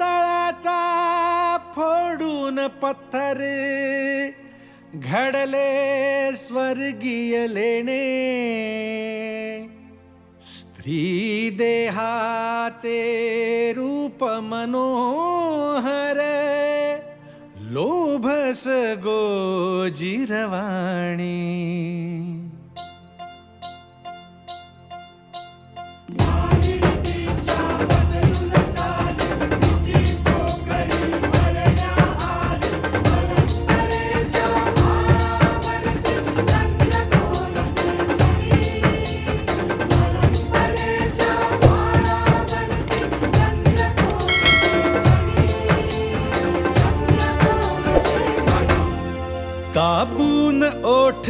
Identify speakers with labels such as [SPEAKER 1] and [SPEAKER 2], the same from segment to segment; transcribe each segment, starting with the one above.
[SPEAKER 1] तळाचा फोडून पत्थर घडले स्वर्गीय लेणे. स्त्री देहाचे रूप मनोहर लोभस गोजिरवाणी.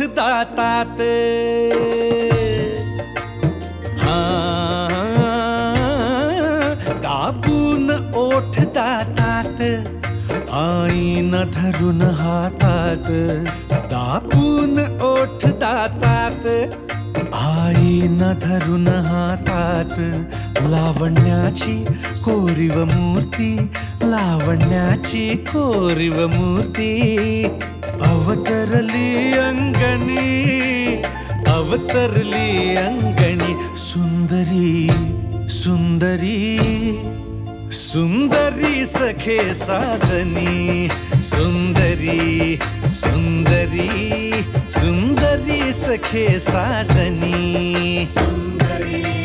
[SPEAKER 1] दातात हा, ओठ दातात आईन धरून हातात। दाबून ओठ दातात आईन धरून हातात। लावण्याची कोरीव मूर्ती लावण्याची कोरीव मूर्ती। अवतरली अंगणी अवतरली अंगणी सुंदरी सुंदरी सुंदरी सखे साजनी सुंदरी सुंदरी सुंदरी सखे साजनी नथ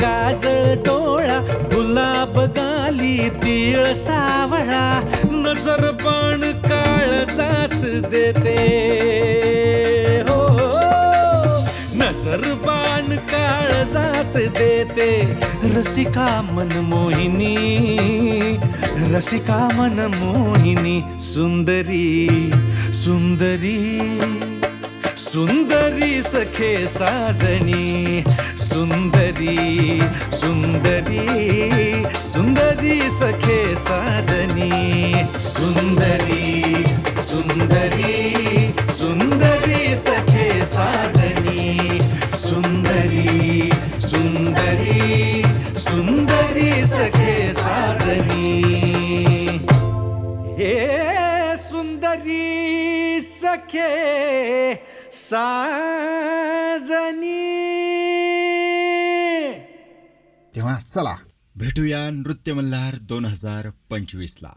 [SPEAKER 1] काजळ डोळा गुलाब गाली तीळ सावळा नजर पण काळ जात देते. हो, हो, हो. नजर बाण काळ जात देते. रसिका मन मोहिनी रसिका मन मोहिनी सुंदरी सुंदरी. सुंदरी सखे साजणी सुंदरी सुंदरी सुंदरी सखे साजनी सुंदरी सुंदरी सुंदरी सखे साजनी सुंदरी सुंदरी सुंदरी सखे साजनी। हे सुंदरी सखे साजनी.
[SPEAKER 2] तेव्हा चला भेटूया नृत्य मल्हार दोन हजार पंचवीसला.